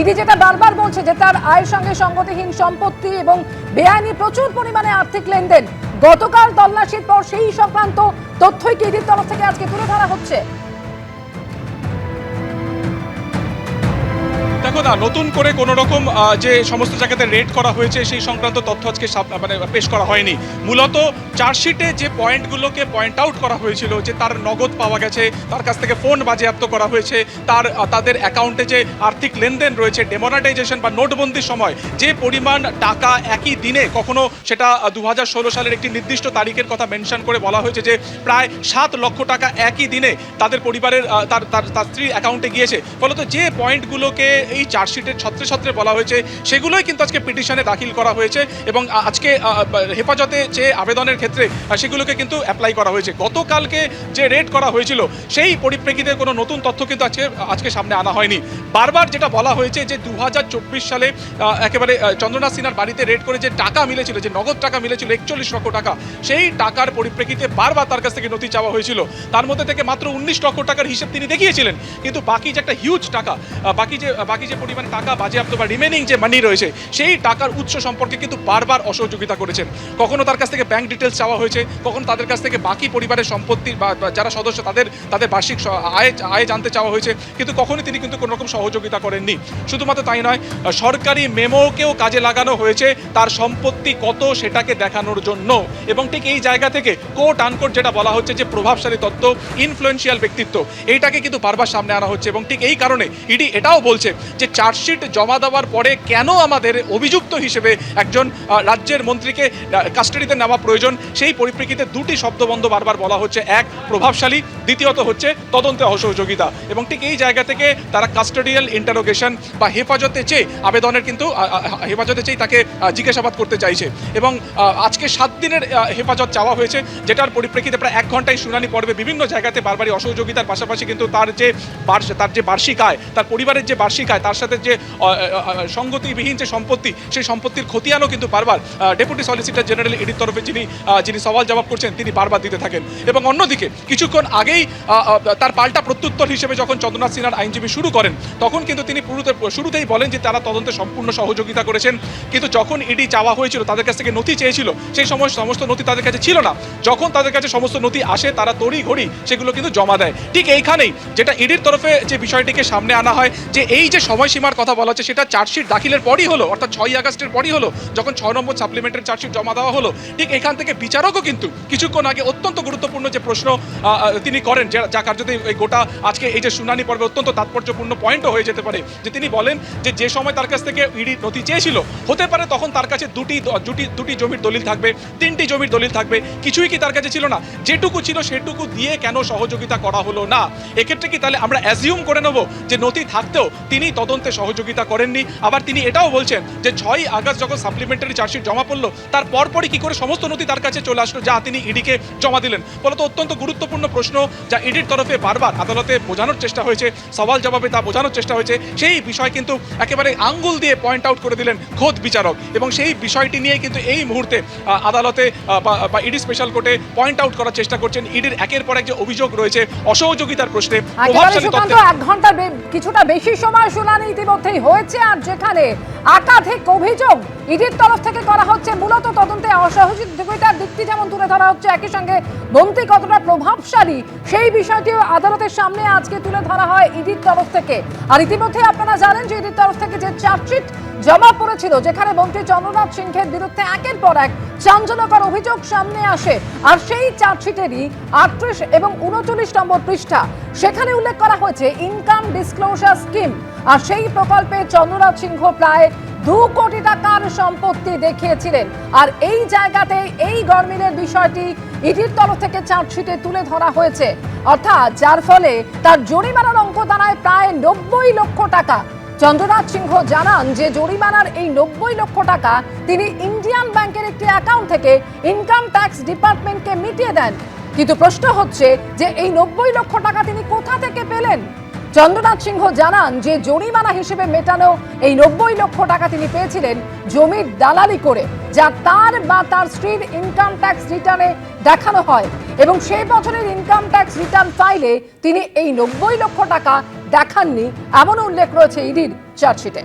ED যেটা বারবার বলছে যে তার আয়ের সঙ্গে সংগতিহীন সম্পত্তি এবং বেআইনি প্রচুর পরিমাণে আর্থিক লেনদেন। গতকাল তল্লাশির পর সেই সংক্রান্ত তথ্যই কি ইডির তরফ থেকে আজকে তুলে ধরা হচ্ছে? দেখো না, নতুন করে কোনো রকম যে সমস্ত জায়গাতে রেড করা হয়েছে, সেই সংক্রান্ত তথ্য আজকে মানে পেশ করা হয়নি। মূলত চার্জশিটে যে পয়েন্টগুলোকে পয়েন্ট আউট করা হয়েছিল, যে তার নগদ পাওয়া গেছে, তার কাছ থেকে ফোন বাজেয়াপ্ত করা হয়েছে, তার তাদের অ্যাকাউন্টে যে আর্থিক লেনদেন রয়েছে ডেমোনাটাইজেশন বা নোটবন্দির সময়, যে পরিমাণ টাকা একই দিনে কখনো সেটা দু হাজার ষোলো সালের একটি নির্দিষ্ট তারিখের কথা মেনশন করে বলা হয়েছে যে প্রায় সাত লক্ষ টাকা একই দিনে তাদের পরিবারের তার তার স্ত্রীর অ্যাকাউন্টে গিয়েছে। ফলত যে পয়েন্টগুলোকে এই চার্জশিটের ছত্রে ছত্রে বলা হয়েছে, সেগুলোই কিন্তু আজকে পিটিশনে দাখিল করা হয়েছে এবং আজকে হেফাজতে যে আবেদনের ক্ষেত্রে সেগুলোকে কিন্তু অ্যাপ্লাই করা হয়েছে। গতকালকে যে রেড করা হয়েছিল, সেই পরিপ্রেক্ষিতে কোনো নতুন তথ্য কিন্তু আজকে আজকে সামনে আনা হয়নি। বারবার যেটা বলা হয়েছে যে দু হাজার চব্বিশ সালে একেবারে চন্দ্রনাথ সিনহার বাড়িতে রেড করে যে টাকা মিলেছিল, যে নগদ টাকা মিলেছিল, একচল্লিশ লক্ষ টাকা, সেই টাকার পরিপ্রেক্ষিতে বারবার তার কাছ থেকে নথি চাওয়া হয়েছিল। তার মধ্যে থেকে মাত্র উনিশ লক্ষ টাকার হিসেব তিনি দেখিয়েছিলেন। কিন্তু বাকি যে একটা হিউজ টাকা বাকি যে, বাকি যে পরিমাণ টাকা বাজেয়াপ্ত বা রিমেনিং যে মানি রয়েছে, সেই টাকার উৎস সম্পর্কে কিন্তু বারবার অসহযোগিতা করেছেন। কখনো তার কাছ থেকে ব্যাংক ডিটেলস চাওয়া হয়েছে, কখনো তাদের কাছ থেকে বাকি পরিবারের সম্পত্তি বা যারা সদস্য, তাদের তাদের বার্ষিক আয় আয় জানতে চাওয়া হয়েছে, কিন্তু কখনোই তিনি কিন্তু কোনো রকম সহযোগিতা করেননি। শুধুমাত্র তাই নয় সরকারি মেমোকেও কাজে লাগানো হয়েছে তার সম্পত্তি কত সেটাকে দেখানোর জন্য। এবং ঠিক এই জায়গা থেকে কোট আনকোট যেটা বলা হচ্ছে যে প্রভাবশালী তত্ত্ব ইনফ্লুয়েন্সিয়াল ব্যক্তিত্ব, এইটাকে কিন্তু বারবার সামনে আনা হচ্ছে। এবং ঠিক এই কারণে ইডি এটাও বলছে যে চার্জশিট জমা দেওয়ার পরে কেন আমাদের অভিযুক্ত হিসেবে একজন রাজ্যের মন্ত্রীকে কাস্টাডিতে নেওয়া প্রয়োজন? সেই পরিপ্রেক্ষিতে দুটি শব্দবন্ধ বারবার বলা হচ্ছে। এক, প্রভাবশালী, দ্বিতীয়ত হচ্ছে তদন্তে অসহযোগিতা। এবং ঠিক এই জায়গা থেকে তারা কাস্টাডিয়াল ইন্টারোগেশন বা হেফাজতে চেয়ে আবেদনের কিন্তু হেফাজতে চেয়ে তাকে জিজ্ঞাসাবাদ করতে চাইছে। এবং আজকে সাত দিনের হেফাজত চাওয়া হয়েছে, যেটার পরিপ্রেক্ষিতে প্রায় এক ঘন্টায় শুনানি পর্বে বিভিন্ন জায়গাতে বারবারই অসহযোগিতার পাশাপাশি কিন্তু তার যে তার যে বার্ষিক আয়, তার পরিবারের যে বার্ষিক আয় তার সাথে যে সঙ্গতিবিহীন যে সম্পত্তি, সেই সম্পত্তির খতিয়ানও কিন্তু বারবার ডেপুটি সলিসিটর জেনারেল এডির তরফে যিনি যিনি সওয়াল জবাব করছেন, তিনি বারবার দিতে থাকেন। এবং অন্যদিকে, কিছুক্ষণ আগেই তার পাল্টা প্রত্যুত্তর হিসেবে যখন চন্দ্রনাথ সিনহার আইনজীবী শুরু করেন, তখন কিন্তু তিনি শুরুতেই বলেন যে তারা তদন্তে সম্পূর্ণ সহযোগিতা করেছেন। কিন্তু যখন ইডি চাওয়া হয়েছিল, তাদের কাছ থেকে নথি চেয়েছিল, সেই সময় সমস্ত নথি তাদের কাছে ছিল না। যখন তাদের কাছে সমস্ত নথি আসে, তারা তড়ি ঘড়ি সেগুলো কিন্তু জমা দেয়। ঠিক এইখানেই, যেটা ইডির তরফে যে বিষয়টিকে সামনে আনা হয়, যে এই যে সময়সীমার কথা বলা হচ্ছে, সেটা চার্জশিট দাখিলের পরই হলো, অর্থাৎ ছয়ই আগস্টের পরই হলো, যখন ছয় নম্বর সাপ্লিমেন্টারি চার্জশিট জমা দেওয়া হলো। ঠিক এখান থেকে বিচারকও কিন্তু কিছুক্ষণ আগে অত্যন্ত গুরুত্বপূর্ণ যে প্রশ্ন তিনি করেন, যা কার্যতে এই গোটা আজকে এই যে শুনানি পর্বে অত্যন্ত তাৎপর্যপূর্ণ পয়েন্টও হয়ে যেতে পারে, যে তিনি বলেন যে যে সময় তার কাছ থেকে ইডি নথি চেয়েছিল, হতে পারে তখন তার কাছে দুটি দুটি দুটি জমির দলিল থাকবে, তিনটি জমির দলিল থাকবে, কিছুই কি তার কাছে ছিল না। যেটুকু ছিল সেটুকু দিয়ে কেন সহযোগিতা করা হলো না? এক্ষেত্রে কি তাহলে আমরা অ্যাজিউম করে নেব যে নথি থাকতেও তিনি তদন্তে সহযোগিতা করেননি। আবার তিনি এটাও বলছেন যে ছয় আগস্ট যখন সাপ্লিমেন্টারি চার্জশিট জমা পড়ল তার পরপরই কি করে সমস্ত নথি তার কাছে চলে আসলো যা তিনি ইডিকে জমা দিলেন। ফলত অত্যন্ত গুরুত্বপূর্ণ প্রশ্ন যা ইডির তরফে বারবার আদালতে বোঝানোর চেষ্টা হয়েছে সওয়াল জবাবে তা বোঝানোর চেষ্টা হয়েছে। সেই বিষয় কিন্তু একেবারে আঙ্গুল দিয়ে পয়েন্ট আউট করে দিলেন খোদ বিচারক এবং সেই বিষয়টি নিয়ে কিন্তু এই মুহূর্তে আদালতে বা- ইডি স্পেশাল কোর্টে পয়েন্ট আউট করার চেষ্টা করছেন। ইডির একের পর এক যে অভিযোগ রয়েছে অসহযোগিতার প্রশ্নে প্রভাবশালী এক ঘণ্টার বে- কিছুটা বেশি সময় শুনানি ইতিমধ্যেই হয়েছে, আর যেখানে একাধিক অভিযোগ ইডির তরফ থেকে করা হচ্ছে, মূলত তদন্তে অসহযোগিতার দিকটি যেমন তুলে ধরা হচ্ছে, একই সঙ্গে মন্ত্রী কতটা প্রভাবশালী সেই বিষয়টিও আদালতের সামনে আজকে তুলে ধরা হয় ইডির তরফ থেকে। আর ইতিমধ্যে আপনারা জানেন যে ইডির তরফ থেকে যে চার্জশিট জমা পড়েছিল, যেখানে মন্ত্রী চন্দ্রনাথ সিংহের বিরুদ্ধে একের পর এক চাঞ্চল্যকর অভিযোগ সামনে আসে। আর সেই চার্জশিটেরই আটত্রিশ এবং উনচল্লিশ নম্বর পৃষ্ঠা। সেখানে উল্লেখ করা হয়েছে ইনকাম ডিসক্লোজার স্কিম আর সেই প্রকল্পে চন্দ্রনাথ সিংহ প্রায় দু কোটি টাকার সম্পত্তি দেখিয়েছিলেন। আর এই জায়গাতে এই গরমিলের বিষয়টি ইডির তরফ থেকে চার্জশিটে তুলে ধরা হয়েছে। অর্থাৎ যার ফলে তার জরিমানার অঙ্ক দাঁড়ায় প্রায় নব্বই লক্ষ টাকা। চন্দ্রনাথ সিংহ জানান যে জরিমানার এই নব্বই লক্ষ টাকা তিনি ইন্ডিয়ান ব্যাংকের একটি অ্যাকাউন্ট থেকে ইনকাম ট্যাক্স ডিপার্টমেন্টকে মিটিয়ে দেন। কিন্তু প্রশ্ন হচ্ছে যে এই নব্বই লক্ষ টাকা তিনি কোথা থেকে পেলেন? চন্দ্রনাথ সিংহ জানান যে জরিমানা হিসেবে মেটানো এই নব্বই লক্ষ টাকা তিনি পেয়েছিলেন জমির দালালি করে, যা তার বা তার স্ত্রীর ইনকাম ট্যাক্স রিটার্নে দেখানো হয়। এবং সেই বছরের ইনকাম ট্যাক্স রিটার্ন ফাইলে তিনি এই নব্বই লক্ষ টাকা দেখাননি, এমন উল্লেখ রয়েছে ইডির চার্জশিটে।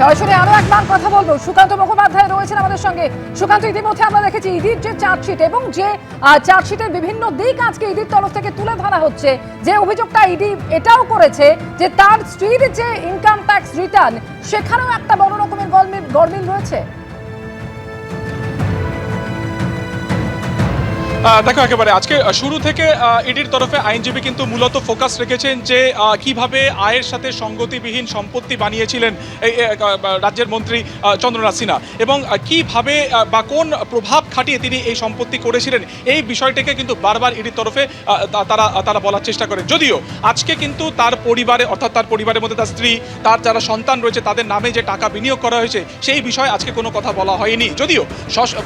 সরাসরি আরও একবার কথা বলব। সুকান্ত মুখোপাধ্যায় রয়েছেন আমাদের সঙ্গে। সুকান্ত, ইতিমধ্যে আমরা দেখেছি ইডির যে চার্জশিট এবং যে চার্জশিটের বিভিন্ন দিক আজকে ইডির তরফ থেকে তুলে ধরা হচ্ছে। যে অভিযোগটা ইডি এটাও করেছে যে তার স্ত্রীর যে ইনকাম ট্যাক্স রিটার্ন সেখানেও একটা বড় রকমের গরমিল রয়েছে। দেখো একেবারে। আজকে শুরু থেকে ইডির তরফে আইনজীবী কিন্তু মূলত ফোকাস রেখেছেন যে কীভাবে আয়ের সাথে সঙ্গতিবিহীন সম্পত্তি বানিয়েছিলেন এই রাজ্যের মন্ত্রী চন্দ্রনাথ সিনহা। এবং কীভাবে বা কোন প্রভাব খাটিয়ে তিনি এই সম্পত্তি করেছিলেন এই বিষয়টিকে কিন্তু বারবার ইডির তরফে তারা তারা বলার চেষ্টা করে যদিও আজকে কিন্তু তার পরিবারে, অর্থাৎ তার পরিবারের মধ্যে তার স্ত্রী, তার যারা সন্তান রয়েছে, তাদের নামে যে টাকা বিনিয়োগ করা হয়েছে, সেই বিষয়ে আজকে কোনো কথা বলা হয়নি। যদিও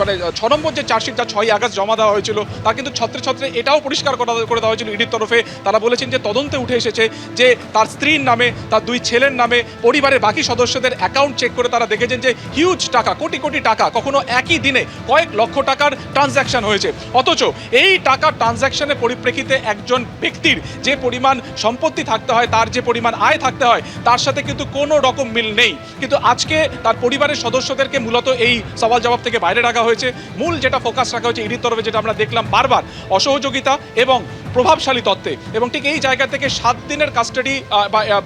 মানে ছ নম্বর যে চার্জশিট, যা ছয় আগস্ট জমা দেওয়া হয়েছিল তা কিন্তু ছত্রে ছত্রে এটাও পরিষ্কার করা করে দেওয়া হয়েছিল ইডির তরফে। তারা বলেছেন যে তদন্তে উঠে এসেছে যে তার স্ত্রীর নামে, তার দুই ছেলের নামে, পরিবারের বাকি সদস্যদের অ্যাকাউন্ট চেক করে তারা দেখেছেন যে হিউজ টাকা, কোটি কোটি টাকা, কখনো একই দিনে কয়েক লক্ষ টাকার ট্রানজ্যাকশন হয়েছে। অথচ এই টাকা ট্রানজ্যাকশনের পরিপ্রেক্ষিতে একজন ব্যক্তির যে পরিমাণ সম্পত্তি থাকতে হয়, তার যে পরিমাণ আয় থাকতে হয়, তার সাথে কিন্তু কোনো রকম মিল নেই। কিন্তু আজকে তার পরিবারের সদস্যদেরকে মূলত এই সওয়াল জবাব থেকে বাইরে রাখা হয়েছে। মূল যেটা ফোকাস রাখা হয়েছে ইডির তরফে, যেটা আমরা দেখলাম বারবার অসহযোগিতা এবং প্রভাবশালী তত্ত্বে। এবং ঠিক এই জায়গা থেকে সাত দিনের কাস্টাডি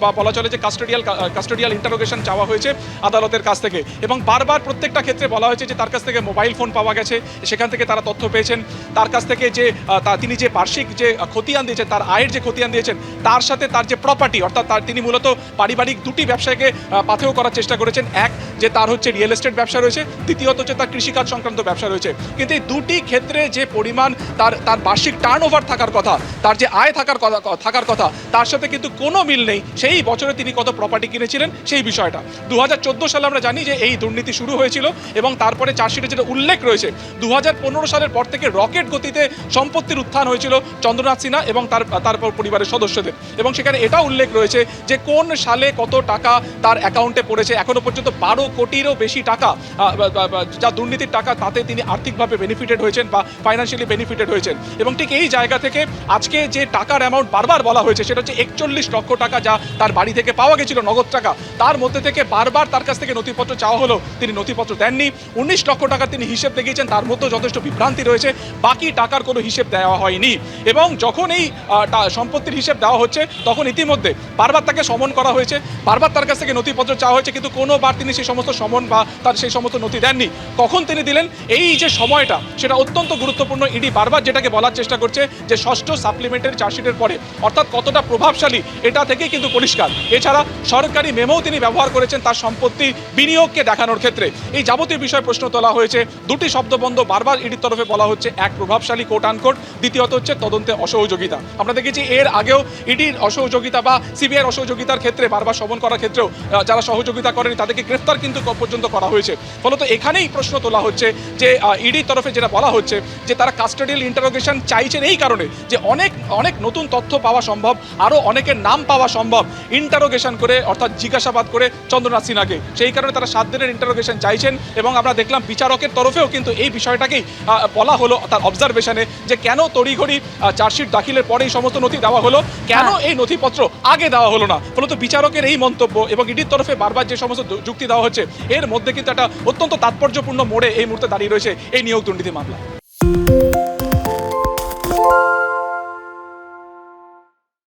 বা বলা চলে যে কাস্টাডিয়াল কাস্টাডিয়াল ইন্টারোগেশন চাওয়া হয়েছে আদালতের কাছ থেকে। এবং বারবার প্রত্যেকটা ক্ষেত্রে বলা হয়েছে যে তার কাছ থেকে মোবাইল ফোন পাওয়া গেছে, সেখান থেকে তারা তথ্য পেয়েছেন। তার কাছ থেকে যে তিনি যে বার্ষিক যে খতিয়ান দিয়েছেন, তার আয়ের যে খতিয়ান দিয়েছেন, তার সাথে তার যে প্রপার্টি অর্থাৎ তার তিনি মূলত পারিবারিক দুটি ব্যবসাকে পাথেয় করার চেষ্টা করেছেন। এক, যে তার হচ্ছে রিয়েল এস্টেট ব্যবসা রয়েছে। দ্বিতীয়ত হচ্ছে তার কৃষিকাজ সংক্রান্ত ব্যবসা রয়েছে। কিন্তু এই দুটি ক্ষেত্রে যে পরিমাণ তার তার বার্ষিক টার্ন থাকার কথা তার যে আয় থাকার কথা থাকার কথা, তার সাথে কিন্তু কোনো মিল নেই। সেই বছরে তিনি কত প্রপার্টি কিনেছিলেন সেই বিষয়টা। দু হাজার চোদ্দ সালে আমরা জানি যে এই দুর্নীতি শুরু হয়েছিল এবং তারপরে চার্জশিটে যেটা উল্লেখ রয়েছে দু হাজার পনেরো সালের পর থেকে রকেট গতিতে সম্পত্তির উত্থান হয়েছিল চন্দ্রনাথ সিনহা এবং তার তারপর পরিবারের সদস্যদের। এবং সেখানে এটা উল্লেখ রয়েছে যে কোন সালে কত টাকা তার অ্যাকাউন্টে পড়েছে। এখনও পর্যন্ত বারো কোটিরও বেশি টাকা যা দুর্নীতির টাকা, তাতে তিনি আর্থিকভাবে বেনিফিটেড হয়েছেন বা ফাইন্যান্সিয়ালি বেনিফিটেড হয়েছেন। এবং ঠিক এই জায়গা থেকে আজকে যে টাকার অ্যামাউন্ট বারবার বলা হয়েছে, সেটা হচ্ছে একচল্লিশ লক্ষ টাকা যা তার বাড়ি থেকে পাওয়া গেছিল, নগদ টাকা। তার মধ্যে থেকে বারবার তার কাছ থেকে নথিপত্র চাওয়া হলো, তিনি নথিপত্র দেননি। উনিশ লক্ষ টাকা তিনি হিসেব দেখিয়েছেন, তার মধ্যেও যথেষ্ট বিভ্রান্তি রয়েছে। বাকি টাকার কোনো হিসেব দেওয়া হয়নি। এবং যখন এই সম্পত্তির হিসেব দেওয়া হচ্ছে, তখন ইতিমধ্যে বারবার তাকে সমন করা হয়েছে। বারবার তার কাছ থেকে নথিপত্র চাওয়া হয়েছে, কিন্তু কোনোবার তিনি সেই সমস্ত সমন বা তার সেই সমস্ত নথি দেননি। কখন তিনি দিলেন? এই যে সময়টা, সেটা অত্যন্ত গুরুত্বপূর্ণ। ইডি বারবার যেটাকে বলার চেষ্টা করছে, যে ষষ্ঠ সাপ্লিমেন্টারি চার্জশিটের পরে, অর্থাৎ কতটা প্রভাবশালী, এটা থেকেই কিন্তু পরিষ্কার। এছাড়া সরকারি মেমোও তিনি ব্যবহার করেছেন তার সম্পত্তি বিনিয়োগকে দেখানোর ক্ষেত্রে। এই যাবতীয় বিষয়ে প্রশ্ন তোলা হয়েছে। দুটি শব্দবন্ধ বারবার ইডির তরফে বলা হচ্ছে, এক প্রভাবশালী কোট আনকোট দ্বিতীয়ত হচ্ছে তদন্তে অসহযোগিতা। আমরা দেখেছি এর আগেও ইডির অসহযোগিতা বা সিবিআইয়ের অসহযোগিতার ক্ষেত্রে বারবার সমন করার ক্ষেত্রেও যারা সহযোগিতা করেনি তাদেরকে গ্রেফতার কিন্তু পর্যন্ত করা হয়েছে। ফলত এখানেই প্রশ্ন তোলা হচ্ছে যে ইডির তরফে যেটা বলা হচ্ছে যে, তারা কাস্টাডিয়াল ইন্টারোগেশন চাইছেন এই কারণে যে অনেক অনেক নতুন তথ্য পাওয়া সম্ভব আরও অনেকের নাম পাওয়া সম্ভব ইন্টারোগেশন করে অর্থাৎ জিজ্ঞাসাবাদ করে চন্দ্রনাথ সিনহাকে। সেই কারণে তারা সাত দিনের ইন্টারোগেশন চাইছেন এবং আমরা দেখলাম বিচারকের তরফেও কিন্তু এই বিষয়টাকেই বলা হলো তার অবজারভেশনে যে কেন তড়িঘড়ি চার্জশিট দাখিলের পরে এই সমস্ত নথি দেওয়া হলো কেন হ্যাঁ। এই নথিপত্র আগে দেওয়া হলো না? ফলত বিচারকের এই মন্তব্য এবং ইডির তরফে বারবার যে সমস্ত যুক্তি দেওয়া হচ্ছে এর মধ্যে কিন্তু একটা অত্যন্ত তাৎপর্যপূর্ণ মোড়ে এই মুহূর্তে দাঁড়িয়ে রয়েছে এই নিয়োগ দুর্নীতি মামলা।